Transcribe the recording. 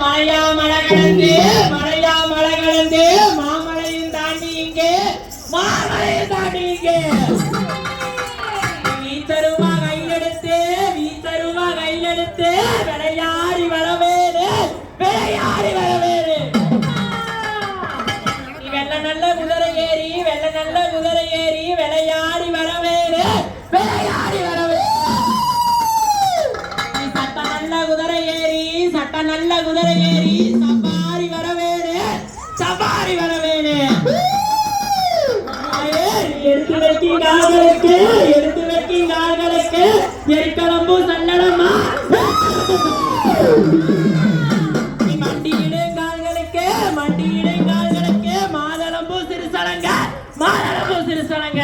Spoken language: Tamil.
மழையா மழை கலந்து மழையா மழை கலந்து மாமலையும் தாண்டி இங்கே மாமலையும் தாண்டி இங்கே. வீத்தருவா கையெடுத்து வீத்தருவா கையெடுத்து விளையாடி வரவேறு விளையாடி வரவேறு வெள்ள நல்ல குதிரை ஏறி வெள்ள நல்ல குதிரை ஏறி விளையாடி வரவேறு விளையாடி வரவேறு நீ நல்ல குதிரை ஏறி சட்ட நல்ல குதிரை ஏறி சவாரி வரவேறு சவாரி வரவேறு. எடுத்து வைக்கும் கால்களுக்கு எடுத்து வைக்கும் கால்களுக்கு எரிக்கலம்பு சல்லடமா? நீ மண்டியிடு கால்களுக்கு மண்டியிடு கால்களுக்கு மாதளம்பூ சிறுசலங்க மாதளம்பூ சிறுசலங்க.